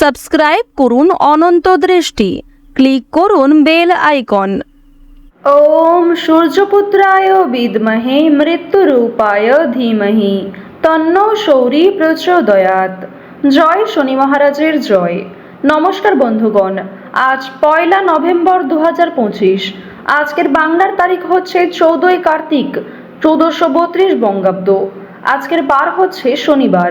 Subscribe করুন অনন্ত দৃষ্টি। Click করুন বেল আইকন। ওম সূর্যপুত্রায় বিদমহে মৃত্যুরূপায় ধীমহি। তন্ন শৌরি প্রচোদয়াত জয় শনি মহারাজের জয়। নমস্কার বন্ধুগণ, আজ পয়লা নভেম্বর দু হাজার পঁচিশ। আজকের বাংলার তারিখ হচ্ছে চৌদ্দই কার্তিক, চৌদ্দশো বত্রিশ বঙ্গাব্দ। আজকের বার হচ্ছে শনিবার।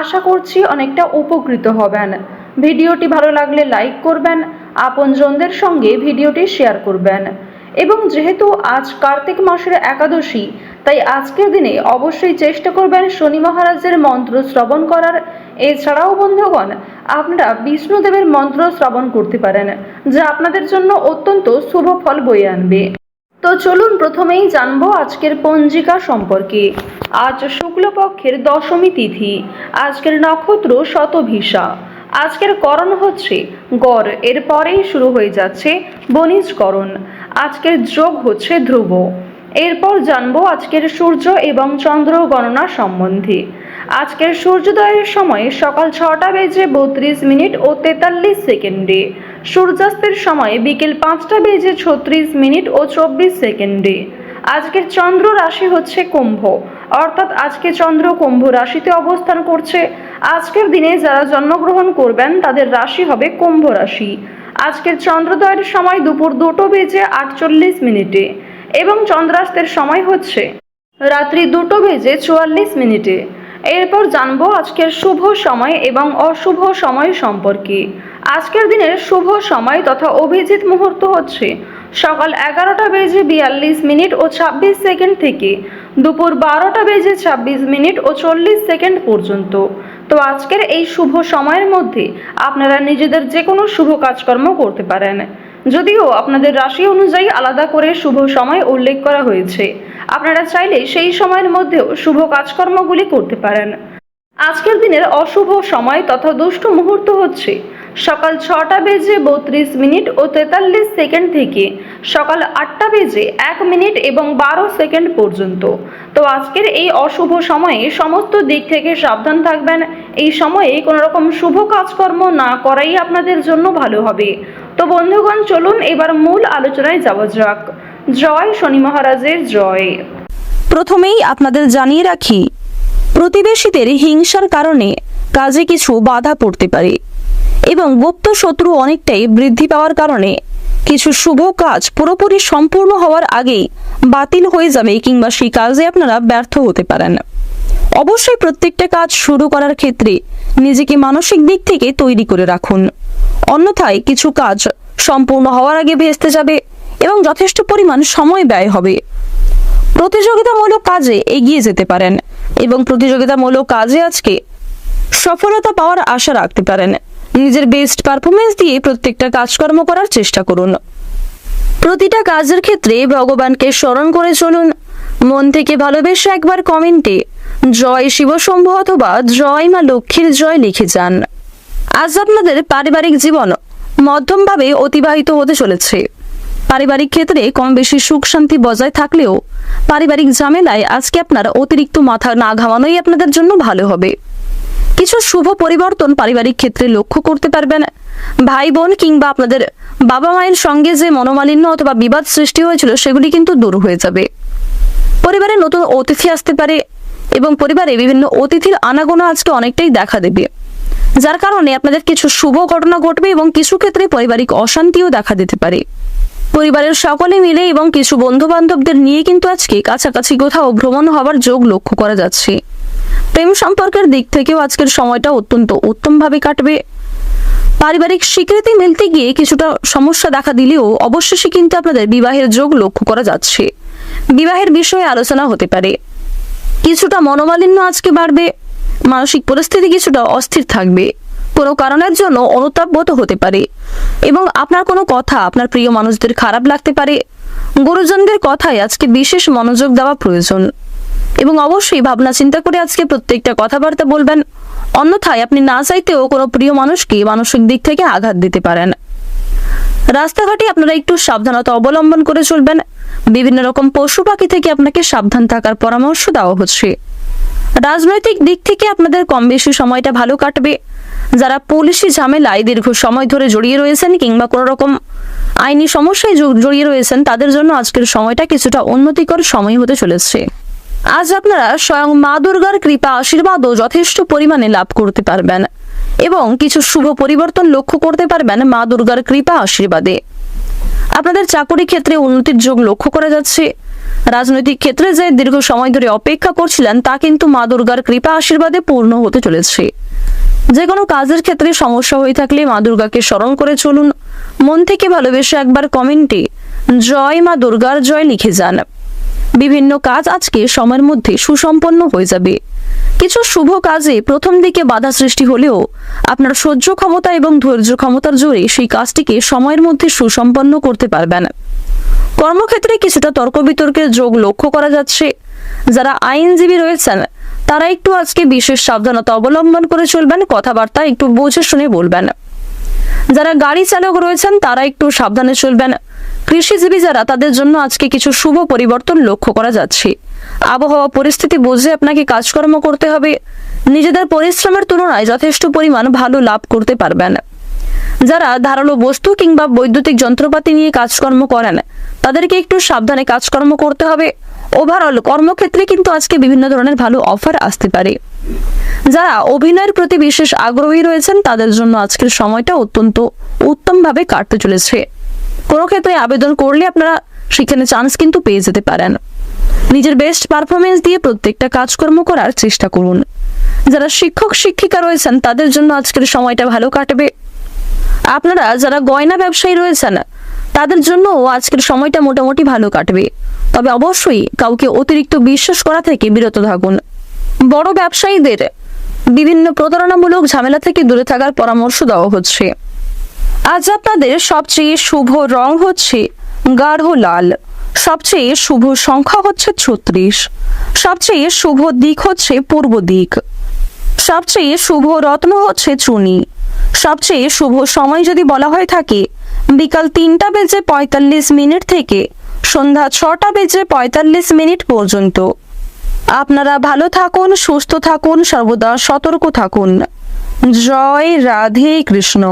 আশা করছি অনেকটা উপকৃত হবেন। ভিডিওটি ভালো লাগলে লাইক করবেন, আপনজনদের সঙ্গে ভিডিওটি শেয়ার করবেন। এবং যেহেতু আজ কার্তিক মাসের একাদশী, তাই আজকের দিনে অবশ্যই চেষ্টা করবেন শনি মহারাজের মন্ত্র শ্রবণ করার। এছাড়াও বন্ধুগণ, আপনারা বিষ্ণুদেবের মন্ত্র শ্রবণ করতে পারেন, যা আপনাদের জন্য অত্যন্ত শুভ ফল বয়ে আনবে। তো চলুন প্রথমেই জানব আজকের পঞ্জিকা সম্পর্কে। আজ শুক্লপক্ষের দশমী তিথি। আজকের নক্ষত্র শতভিসা আজকের করণ হচ্ছে গড়। এরপরেই শুরু হয়ে যাচ্ছে বণিজকরণ। আজকের যোগ হচ্ছে ধ্রুব। এরপর জানব আজকের সূর্য এবং চন্দ্র গণনা সম্বন্ধে। আজকের সূর্যোদয়ের সময় সকাল ছটা বেজে বত্রিশ মিনিট ও তেতাল্লিশ সেকেন্ডে। সূর্যাস্তের সময় বিকেল পাঁচটা বেজে ছত্রিশ মিনিট ও চব্বিশ সেকেন্ডে। আজকের চন্দ্র রাশি হচ্ছে কুম্ভ। অর্থাৎ আজকে চন্দ্র কুম্ভ রাশিতে অবস্থান করছে। আজকের দিনে যারা জন্মগ্রহণ করবেন, তাদের রাশি হবে কুম্ভ রাশি। আজকের চন্দ্রোদয়ের সময় দুপুর দুটো বেজে আটচল্লিশ মিনিটে এবং চন্দ্রাস্তের সময় হচ্ছে রাত্রি দুটো বেজে চুয়াল্লিশ মিনিটে। এরপর জানব আজকের শুভ সময় এবং অশুভ সময় সম্পর্কে। আজকের দিনের শুভ সময় তথা অভিজিৎ মুহূর্ত হচ্ছে সকাল এগারোটা বেজে বিয়াল্লিশ মিনিট ও ছাব্বিশ সেকেন্ড থেকে দুপুর বারোটা বেজে ছাব্বিশ মিনিট ও চল্লিশ সেকেন্ড পর্যন্ত। তো আজকের এই শুভ সময়ের মধ্যে আপনারা নিজেদের যে কোনো শুভ কাজকর্ম করতে পারেন। যদিও আপনাদের রাশি অনুযায়ী আলাদা করে শুভ সময় উল্লেখ করা হয়েছে। আপনারা চাইলে সেই সময়ের মধ্যেও শুভ কাজকর্মগুলি করতে পারেন। আজকের দিনের অশুভ সময় তথা দুষ্ট মুহূর্ত হচ্ছে সকাল ছটা বেজে বত্রিশ মিনিট ও তেতাল্লিশ সেকেন্ড থেকে সকাল আটটা বেজে এক মিনিট এবং বারো সেকেন্ড পর্যন্ত। তো আজকের এই অশুভ সময়ে সমস্ত দিক থেকে সাবধান থাকবেন। এই সময়ে কোনো রকম শুভ কাজকর্ম না করাই আপনাদের জন্য ভালো হবে। তো বন্ধুগণ, চলুন এবার মূল আলোচনায় যাওয়া যাক। জয় শনি মহারাজের জয়। প্রথমেই আপনাদের জানিয়ে রাখি, প্রতিবেশীদের হিংসার কারণে কাজে কিছু বাধা পড়তে পারে। এবং গুপ্ত শত্রু অনেকটাই বৃদ্ধি পাওয়ার কারণে কিছু শুভ কাজ পুরোপুরি সম্পূর্ণ হওয়ার আগেই বাতিল হয়ে যাবে কিংবা সেই কাজে আপনারা ব্যর্থ হতে পারেন। অবশ্যই প্রত্যেকটা কাজ শুরু করার ক্ষেত্রে নিজেকে মানসিক দিক থেকে তৈরি করে রাখুন। অন্যথায় কিছু কাজ সম্পূর্ণ হওয়ার আগে ভেস্তে যাবে এবং যথেষ্ট পরিমাণ সময় ব্যয় হবে। প্রতিযোগিতামূলক কাজে এগিয়ে যেতে পারেন এবং প্রতিযোগিতামূলক কাজে আজকে সফলতা পাওয়ার আশা রাখতে পারেন। নিজের বেস্ট পারফরমেন্স দিয়ে প্রত্যেকটা কাজকর্ম করার চেষ্টা করুন। প্রতিটা কাজের ক্ষেত্রে ভগবানকে স্মরণ করে চলুন। মন থেকে ভালোবেসে একবার কমেন্টে জয় শিবশম্ভু অথবা জয় মা লক্ষ্মীর জয় লিখে যান। আজ আপনাদের পারিবারিক জীবন মধ্যমভাবে অতিবাহিত হতে চলেছে। পারিবারিক ক্ষেত্রে কম বেশি সুখ শান্তি বজায় থাকলেও পারিবারিক ঝামেলায় আজকে আপনার অতিরিক্ত মাথা না ঘামানোই আপনাদের জন্য ভালো হবে। কিছু শুভ পরিবর্তন পারিবারিক ক্ষেত্রে লক্ষ্য করতে পারবেন। ভাই, বোন কিংবা আপনাদের বাবা মায়ের সঙ্গে যে মনোমালিন্য অথবা বিবাদ সৃষ্টি হয়েছিল, সেগুলি কিন্তু দূর হয়ে যাবে। পরিবারে নতুন অতিথি আসতে পারে এবং পরিবারে বিভিন্ন অতিথির আনাগোনা আজকে অনেকটাই দেখা দেবে। যার কারণে আপনাদের কিছু শুভ ঘটনা ঘটবে এবং কিছু ক্ষেত্রে পারিবারিক অশান্তিও দেখা দিতে পারে। পরিবারের সকলে মিলে এবং কিছু বন্ধু বান্ধবদের নিয়ে কিন্তু আজকে কাছাকাছি কোথাও ভ্রমণ হওয়ার যোগ লক্ষ্য করা যাচ্ছে। প্রেম সম্পর্কের দিক থেকেও আজকের সময়টা অত্যন্ত উত্তমভাবে কাটবে। পারিবারিক স্বীকৃতি মিলতে গিয়ে কিছুটা সমস্যা দেখা দিলেও অবশেষে কিন্তু আপনাদের বিবাহের যোগ লক্ষ্য করা যাচ্ছে। বিবাহের বিষয়ে আলোচনা হতে পারে। কিছুটা মনোমালিন্য আজকে বাড়বে, মানসিক পরিস্থিতি কিছুটা অস্থির থাকবে। কোনো কারণের জন্য অনুতাপ বোধ হতে পারে এবং আপনার কোনো কথা আপনার প্রিয় মানুষদের খারাপ লাগতে পারে। গুরুজনদের কথায় আজকে বিশেষ মনোযোগ দেওয়া প্রয়োজন। এবং অবশ্যই ভাবনা চিন্তা করে আজকে প্রত্যেকটা কথাবার্তা বলবেন। অন্যথায় আপনি না চাইতেও কোনো প্রিয় মানুষকে মানসিক দিক থেকে আঘাত দিতে পারেন। রাস্তাঘাটে আপনারা একটু সাবধানতা অবলম্বন করে চলবেন। বিভিন্ন রকম পশু পাখি থেকে আপনাকে সাবধান থাকার পরামর্শ দেওয়া হচ্ছে। রাজনৈতিক দিক থেকে আপনাদের কম বেশি সময়টা ভালো কাটবে। যারা পুলিশি ঝামেলায় দীর্ঘ সময় ধরে জড়িয়ে রয়েছেন কিংবা কোনো রকম আইনি সমস্যায় জড়িয়ে রয়েছেন, তাদের জন্য আজকের সময়টা কিছুটা উন্নতিকর সময় হতে চলেছে। আজ আপনারা স্বয়ং মা দুর্গার কৃপা, আশীর্বাদও যথেষ্ট পরিমাণে লাভ করতে পারবেন এবং কিছু শুভ পরিবর্তন লক্ষ্য করতে পারবেন মা দুর্গার কৃপা, আশীর্বাদে। আপনাদের চাকরি ক্ষেত্রে উন্নতির যোগ লক্ষ্য করা যাচ্ছে। রাজনৈতিক ক্ষেত্রে যে দীর্ঘ সময় ধরে অপেক্ষা করছিলেন, তা কিন্তু মা দুর্গার কৃপা, আশীর্বাদে পূর্ণ হতে চলেছে। যে কোনো কাজের ক্ষেত্রে সমস্যা হয়ে থাকলে মা দুর্গাকে স্মরণ করে চলুন। মন থেকে ভালোবেসে একবার কমেন্টে জয় মা দুর্গার জয় লিখে যান। বিভিন্ন কাজ আজকে সময়ের মধ্যে সুসম্পন্ন হয়ে যাবে। কিছু শুভ কাজে প্রথম দিকে বাধা সৃষ্টি হলেও আপনার সহ্য ক্ষমতা এবং ধৈর্য ক্ষমতার জোরে সেই কাজটিকে সময়ের মধ্যে সুসম্পন্ন করতে পারবেন। কর্মক্ষেত্রে কিছুটা তর্ক বিতর্কের যোগ লক্ষ্য করা যাচ্ছে। যারা আইনজীবী রয়েছেন, তারা একটু আজকে বিশেষ সাবধানতা অবলম্বন করে চলবেন, কথাবার্তা একটু বুঝে শুনে বলবেন। যারা গাড়ি চালক রয়েছেন, তারা একটু সাবধানে চলবেন। কৃষিজীবী যারা, তাদের জন্য আজকে কিছু শুভ পরিবর্তন লক্ষ্য করা যাচ্ছে। আবহাওয়া পরিস্থিতি বুঝে আপনাকে কাজকর্ম করতে হবে। নিজেদের পরিশ্রমের তুলনায় যথেষ্ট পরিমাণ ভালো লাভ করতে পারবেন। যারা ধারালো বস্তু কিংবা বৈদ্যুতিক যন্ত্রপাতি নিয়ে কাজকর্ম করেন, তাদেরকে একটু সাবধানে কাজকর্ম করতে হবে। ওভারঅল কর্মক্ষেত্রে কিন্তু আজকে বিভিন্ন ধরনের ভালো অফার আসতে পারে। যারা অভিনয়ের প্রতি বিশেষ আগ্রহী রয়েছেন, তাদের জন্য আজকের সময়টা অত্যন্ত উত্তমভাবে কাটতে চলেছে। কোনো ক্ষেত্রে আবেদন করলে আপনারা সেখানে চান্স কিন্তু পেয়ে যেতে পারেন। নিজের বেস্ট পারফরমেন্স দিয়ে প্রত্যেকটা কাজকর্ম করার চেষ্টা করুন। যারা শিক্ষক, শিক্ষিকা রয়েছেন, তাদের জন্য আজকের সময়টা ভালো কাটবে। আপনারা যারা গয়না ব্যবসায়ী রয়েছেন, তাদের জন্য আজকের সময়টা মোটামুটি ভালো কাটবে। তবে অবশ্যই কাউকে অতিরিক্ত বিশ্বাস করা থেকে বিরত থাকুন। বড় ব্যবসায়ীদের বিভিন্ন প্রতারণামূলক ঝামেলা থেকে দূরে থাকার পরামর্শ দেওয়া হচ্ছে। আজ আপনাদের সবচেয়ে শুভ রং হচ্ছে গাঢ় লাল, সবচেয়ে শুভ সংখ্যা হচ্ছে ছত্রিশ, সবচেয়ে শুভ দিক হচ্ছে পূর্ব দিক, সবচেয়ে শুভ রত্ন হচ্ছে চুনি, সবচেয়ে শুভ সময় যদি বলা হয়ে থাকে, বিকাল তিনটা বেজে পঁয়তাল্লিশ মিনিট থেকে সন্ধ্যা ছটা বেজে পঁয়তাল্লিশ মিনিট পর্যন্ত। আপনারা ভালো থাকুন, সুস্থ থাকুন, সর্বদা সতর্ক থাকুন। জয় রাধে কৃষ্ণ।